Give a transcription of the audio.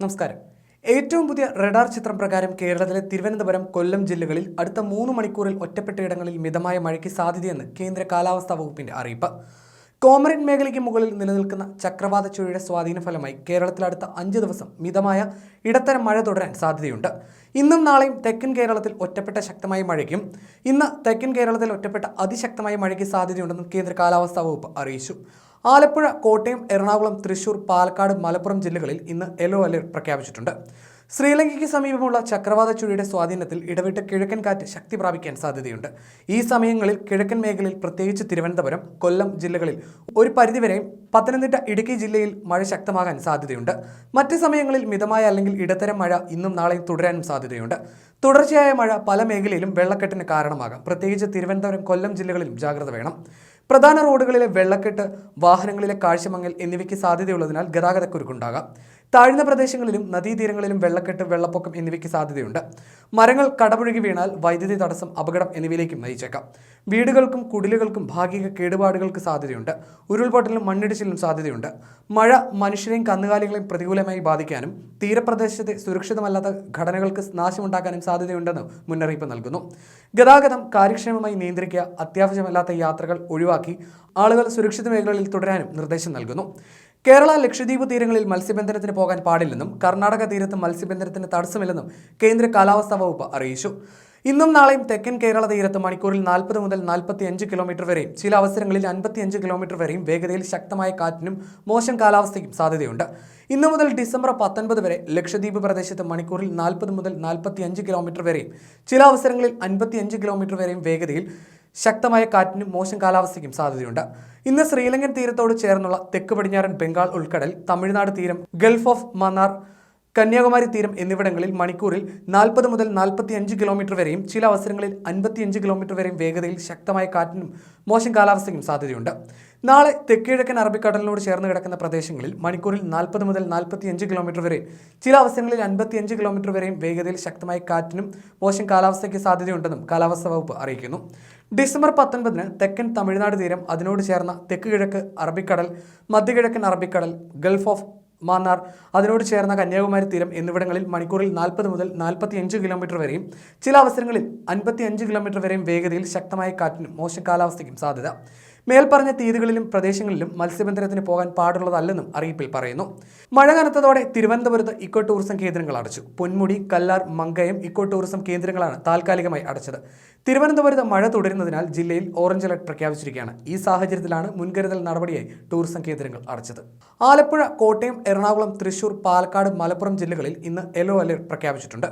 നമസ്കാരം. ഏറ്റവും പുതിയ റഡാർ ചിത്രം പ്രകാരം കേരളത്തിലെ തിരുവനന്തപുരം കൊല്ലം ജില്ലകളിൽ അടുത്ത മൂന്ന് മണിക്കൂറിൽ ഒറ്റപ്പെട്ടയിടങ്ങളിൽ മിതമായ മഴയ്ക്ക് സാധ്യതയെന്ന് കേന്ദ്ര കാലാവസ്ഥാ വകുപ്പിന്റെ അറിയിപ്പ്. കോമറിൻ മേഖലയ്ക്ക് മുകളിൽ നിലനിൽക്കുന്ന ചക്രവാത ചുഴിയുടെ സ്വാധീന ഫലമായി കേരളത്തിൽ അടുത്ത അഞ്ച് ദിവസം മിതമായ ഇടത്തരം മഴ തുടരാൻ സാധ്യതയുണ്ട്. ഇന്നും നാളെയും തെക്കൻ കേരളത്തിൽ ഒറ്റപ്പെട്ട ശക്തമായ മഴയ്ക്കും ഇന്ന് തെക്കൻ കേരളത്തിൽ ഒറ്റപ്പെട്ട അതിശക്തമായ മഴയ്ക്ക് സാധ്യതയുണ്ടെന്നും കേന്ദ്ര കാലാവസ്ഥാ വകുപ്പ് അറിയിച്ചു. ആലപ്പുഴ കോട്ടയം എറണാകുളം തൃശൂർ പാലക്കാട് മലപ്പുറം ജില്ലകളിൽ ഇന്ന് യെല്ലോ അലർട്ട് പ്രഖ്യാപിച്ചിട്ടുണ്ട്. ശ്രീലങ്കയ്ക്ക് സമീപമുള്ള ചക്രവാത ചുഴിയുടെ സ്വാധീനത്തിൽ ഇടവിട്ട് കിഴക്കൻ കാറ്റ് ശക്തി പ്രാപിക്കാൻ സാധ്യതയുണ്ട്. ഈ സമയങ്ങളിൽ കിഴക്കൻ മേഖലയിൽ പ്രത്യേകിച്ച് തിരുവനന്തപുരം കൊല്ലം ജില്ലകളിൽ ഒരു പരിധിവരെയും പത്തനംതിട്ട ഇടുക്കി ജില്ലയിൽ മഴ ശക്തമാകാൻ സാധ്യതയുണ്ട്. മറ്റ് സമയങ്ങളിൽ മിതമായ അല്ലെങ്കിൽ ഇടത്തരം മഴ ഇന്നും നാളെയും തുടരാനും സാധ്യതയുണ്ട്. തുടർച്ചയായ മഴ പല മേഖലയിലും വെള്ളക്കെട്ടിന് കാരണമാകാം. പ്രത്യേകിച്ച് തിരുവനന്തപുരം കൊല്ലം ജില്ലകളിലും ജാഗ്രത വേണം. പ്രധാന റോഡുകളിലെ വെള്ളക്കെട്ട് വാഹനങ്ങളിലെ കാഴ്ചമങ്ങൽ എന്നിവയ്ക്ക് സാധ്യതയുള്ളതിനാൽ ഗതാഗതക്കുരുക്കുണ്ടാകാം. താഴ്ന്ന പ്രദേശങ്ങളിലും നദീതീരങ്ങളിലും വെള്ളക്കെട്ട് വെള്ളപ്പൊക്കം എന്നിവയ്ക്ക് സാധ്യതയുണ്ട്. മരങ്ങൾ കടപുഴകി വീണാൽ വൈദ്യുതി തടസ്സം അപകടം എന്നിവയിലേക്കും നയിച്ചേക്കാം. വീടുകൾക്കും കുടിലുകൾക്കും ഭാഗിക കേടുപാടുകൾക്ക് സാധ്യതയുണ്ട്. ഉരുൾപൊട്ടലും മണ്ണിടിച്ചിലും സാധ്യതയുണ്ട്. മഴ മനുഷ്യരെയും കന്നുകാലികളെയും പ്രതികൂലമായി ബാധിക്കാനും തീരപ്രദേശത്തെ സുരക്ഷിതമല്ലാത്ത ഘടനകൾക്ക് നാശമുണ്ടാക്കാനും സാധ്യതയുണ്ടെന്ന് മുന്നറിയിപ്പ് നൽകുന്നു. ഗതാഗതം കാര്യക്ഷമമായി നിയന്ത്രിക്കുക അത്യാവശ്യമല്ലാത്ത യാത്രകൾ ഒഴിവാക്കി ആളുകൾ സുരക്ഷിത മേഖലകളിൽ തുടരാനും നിർദ്ദേശം നൽകുന്നു. കേരള ലക്ഷദ്വീപ് തീരങ്ങളിൽ മത്സ്യബന്ധനത്തിന് പോകാൻ പാടില്ലെന്നും കർണാടക തീരത്ത് മത്സ്യബന്ധനത്തിന് തടസ്സമില്ലെന്നും കേന്ദ്ര കാലാവസ്ഥാ വകുപ്പ് അറിയിച്ചു. ഇന്നും നാളെയും തെക്കൻ കേരള തീരത്ത് മണിക്കൂറിൽ നാൽപ്പത് മുതൽ നാൽപ്പത്തി അഞ്ച് കിലോമീറ്റർ വരെയും ചില അവസരങ്ങളിൽ അൻപത്തിയഞ്ച് കിലോമീറ്റർ വരെയും വേഗതയിൽ ശക്തമായ കാറ്റിനും മോശം കാലാവസ്ഥയ്ക്കും സാധ്യതയുണ്ട്. ഇന്നു മുതൽ ഡിസംബർ പത്തൊൻപത് വരെ ലക്ഷദ്വീപ് പ്രദേശത്ത് മണിക്കൂറിൽ നാൽപ്പത് മുതൽ നാൽപ്പത്തി അഞ്ച് കിലോമീറ്റർ വരെയും ചില അവസരങ്ങളിൽ അൻപത്തിയഞ്ച് കിലോമീറ്റർ വരെയും വേഗതയിൽ ശക്തമായ കാറ്റിനും മോശം കാലാവസ്ഥയ്ക്കും സാധ്യതയുണ്ട്. ഇന്ന് ശ്രീലങ്കൻ തീരത്തോട് ചേർന്നുള്ള തെക്ക് പടിഞ്ഞാറൻ ബംഗാൾ ഉൾക്കടൽ തമിഴ്നാട് തീരം ഗൾഫ് ഓഫ് മന്നാർ കന്യാകുമാരി തീരം എന്നിവിടങ്ങളിൽ മണിക്കൂറിൽ നാൽപ്പത് മുതൽ നാൽപ്പത്തി അഞ്ച് കിലോമീറ്റർ വരെയും ചില അവസരങ്ങളിൽ അൻപത്തിയഞ്ച് കിലോമീറ്റർ വരെയും വേഗതയിൽ ശക്തമായ കാറ്റിനും മോശം കാലാവസ്ഥയ്ക്കും സാധ്യതയുണ്ട്. നാളെ തെക്കിഴക്കൻ അറബിക്കടലിനോട് ചേർന്ന് കിടക്കുന്ന പ്രദേശങ്ങളിൽ മണിക്കൂറിൽ നാൽപ്പത് മുതൽ നാൽപ്പത്തിയഞ്ച് കിലോമീറ്റർ വരെയും ചില അവസരങ്ങളിൽ അൻപത്തിയഞ്ച് കിലോമീറ്റർ വരെയും വേഗതയിൽ ശക്തമായ കാറ്റിനും മോശം കാലാവസ്ഥയ്ക്ക് സാധ്യതയുണ്ടെന്നും കാലാവസ്ഥാ വകുപ്പ് അറിയിക്കുന്നു. ഡിസംബർ പത്തൊൻപതിന് തെക്കൻ തമിഴ്നാട് തീരം അതിനോട് ചേർന്ന തെക്ക് കിഴക്ക് അറബിക്കടൽ മധ്യകിഴക്കൻ അറബിക്കടൽ ഗൾഫ് ഓഫ് മാന്നാർ അതിനോട് ചേർന്ന കന്യാകുമാരി തീരം എന്നിവിടങ്ങളിൽ മണിക്കൂറിൽ നാൽപ്പത് മുതൽ നാൽപ്പത്തിയഞ്ച് കിലോമീറ്റർ വരെയും ചില അവസരങ്ങളിൽ അൻപത്തിയഞ്ച് കിലോമീറ്റർ വരെയും വേഗതയിൽ ശക്തമായ കാറ്റിനും മോശം കാലാവസ്ഥയ്ക്കും സാധ്യത. മേൽപ്പറഞ്ഞ തീയതികളിലും പ്രദേശങ്ങളിലും മത്സ്യബന്ധനത്തിന് പോകാൻ പാടുള്ളതല്ലെന്നും അറിയിപ്പിൽ പറയുന്നു. മഴ കനത്തതോടെ തിരുവനന്തപുരത്ത് ഇക്കോ ടൂറിസം കേന്ദ്രങ്ങൾ അടച്ചു. പൊന്മുടി കല്ലാർ മങ്കയം ഇക്കോ ടൂറിസം കേന്ദ്രങ്ങളാണ് താൽക്കാലികമായി അടച്ചത്. തിരുവനന്തപുരത്ത് മഴ തുടരുന്നതിനാൽ ജില്ലയിൽ ഓറഞ്ച് അലർട്ട് പ്രഖ്യാപിച്ചിരിക്കുകയാണ്. ഈ സാഹചര്യത്തിലാണ് മുൻകരുതൽ നടപടിയായി ടൂറിസം കേന്ദ്രങ്ങൾ അടച്ചത്. ആലപ്പുഴ കോട്ടയം എറണാകുളം തൃശൂർ പാലക്കാട് മലപ്പുറം ജില്ലകളിൽ ഇന്ന് യെല്ലോ അലർട്ട് പ്രഖ്യാപിച്ചിട്ടുണ്ട്.